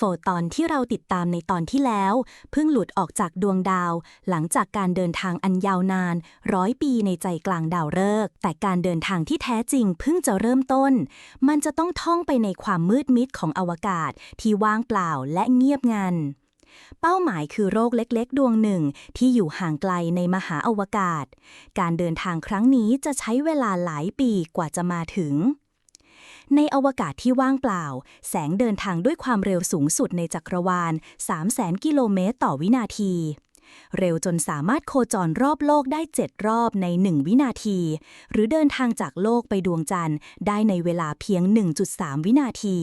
โฟตอนที่เราติดตามในตอนที่แล้ว เพิ่งหลุดออกจากดวงดาว หลังจากการเดินทางอันยาวนาน ร้อยปีในใจกลางดาวฤกษ์แต่การเดินทางที่แท้จริงเพิ่งจะเริ่มต้น มันจะต้องท่องไปในความมืดมิดของอวกาศที่ว่างเปล่าและเงียบงันเป้าหมายคือโรคเล็กๆ ดวงหนึ่งที่อยู่ห่างไกลในมหาอวกาศ การเดินทางครั้งนี้จะใช้เวลาหลายปีกว่าจะมาถึง ในอวกาศที่ว่างเปล่า แสงเดินทางด้วยความเร็วสูงสุดในจักรวาล 300,000 กิโลเมตรต่อวินาที เร็วจนสามารถโคจรรอบโลกได้ 7 รอบใน 1 วินาที หรือเดินทางจากโลกไปดวงจันทร์ได้ในเวลาเพียง 1.3 วินาที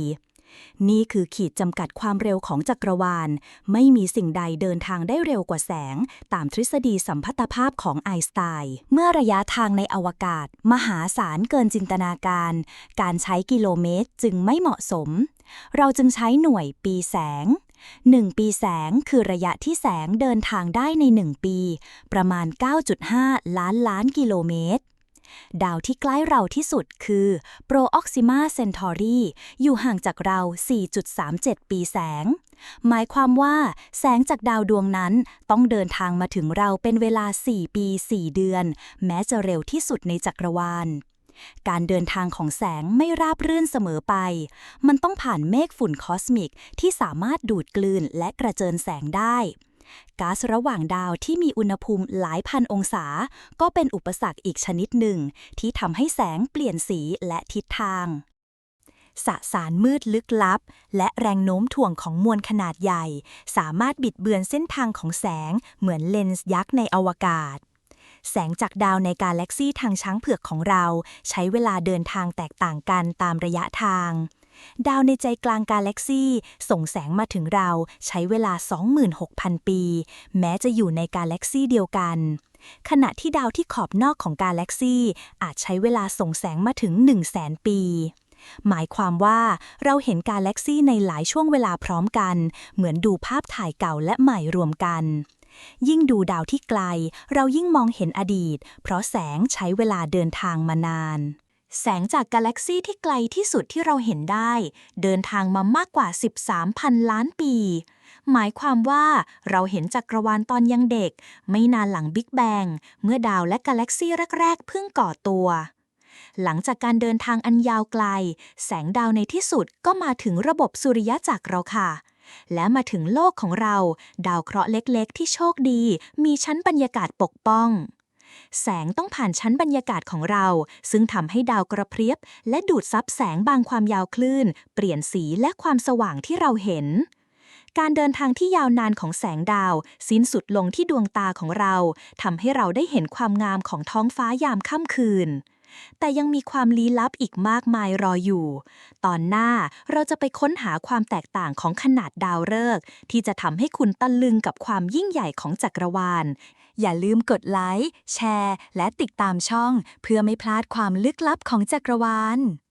นี่คือขีดจำกัดความเร็วของจักรวาล ไม่มีสิ่งใดเดินทางได้เร็วกว่าแสง ตามทฤษฎีสัมพัทธภาพของไอน์สไตน์ เมื่อระยะทางในอวกาศ มหาศาลเกินจินตนาการ การใช้กิโลเมตรจึงไม่เหมาะสม เราจึงใช้หน่วยปีแสง 1 ปีแสงคือระยะที่แสงเดินทางได้ใน 1 ปี ประมาณ 9.5 ล้านล้านกิโลเมตร ดาวที่ใกล้เราที่สุดคือ Proxima Centauri อยู่ห่างจากเรา 4.37 ปีแสง หมายความว่าแสงจากดาวดวงนั้นต้องเดินทางมาถึงเราเป็นเวลา 4 ปี 4 เดือน แม้จะเร็วที่สุดในจักรวาลการเดินทางของแสงไม่ราบรื่นเสมอไป มันต้องผ่านเมฆฝุ่นคอสมิกที่สามารถดูดกลืนและกระเจิญแสงได้ ก๊าซระหว่างดาวที่มีอุณหภูมิหลายพันองศา ก็เป็นอุปสรรคอีกชนิดหนึ่ง ที่ทำให้แสงเปลี่ยนสีและทิศทางสสารมืดลึกลับ และแรงโน้มถ่วงของมวลขนาดใหญ่ สามารถบิดเบือนเส้นทางของแสงเหมือนเลนส์ยักษ์ในอวกาศ แสงจากดาวในกาแล็กซีทางช้างเผือกของเรา ใช้เวลาเดินทางแตกต่างกันตามระยะทาง ดาวในใจกลางกาแล็กซีส่งแสงมาถึงเราใช้เวลา 26,000 ปี แม้จะอยู่ในกาแล็กซีเดียวกัน ขณะที่ดาวที่ขอบนอกของกาแล็กซีอาจใช้เวลาส่งแสงมาถึง 1 0 0 0 0แสนปี หมายความว่าเราเห็นกาแล็กซีในหลายช่วงเวลาพร้อมกัน เหมือนดูภาพถ่ายเก่าและใหม่รวมกันยิ่งดูดาวที่ไกล เรายิ่งมองเห็นอดีต เพราะแสงใช้เวลาเดินทางมานาน แสงจากกาแล็กซีที่ไกลที่สุดที่เราเห็นได้ เดินทางมามากกว่า 13,000 ล้านปี หมายความว่าเราเห็นจักรวาลตอนยังเด็ก ไม่นานหลังบิ๊กแบงเมื่อดาวและกาแล็กซีแรก ๆ เพิ่งก่อตัว หลังจากการเดินทางอันยาวไกล แสงดาวในที่สุดก็มาถึงระบบสุริยะจักรเราค่ะและมาถึงโลกของเรา ดาวเคราะห์เล็กๆ ที่โชคดี มีชั้นบรรยากาศปกป้อง แสงต้องผ่านชั้นบรรยากาศของเรา ซึ่งทำให้ดาวกระพริบและดูดซับแสงบางความยาวคลื่น เปลี่ยนสีและความสว่างที่เราเห็น การเดินทางที่ยาวนานของแสงดาว สิ้นสุดลงที่ดวงตาของเราทำให้เราได้เห็นความงามของท้องฟ้ายามค่ำคืน แต่ยังมีความลี้ลับอีกมากมายรออยู่ ตอนหน้าเราจะไปค้นหาความแตกต่างของขนาดดาวฤกษ์ที่จะทำให้คุณตะลึงกับความยิ่งใหญ่ของจักรวาล อย่าลืมกดไลค์ แชร์ และติดตามช่อง เพื่อไม่พลาดความลึกลับของจักรวาล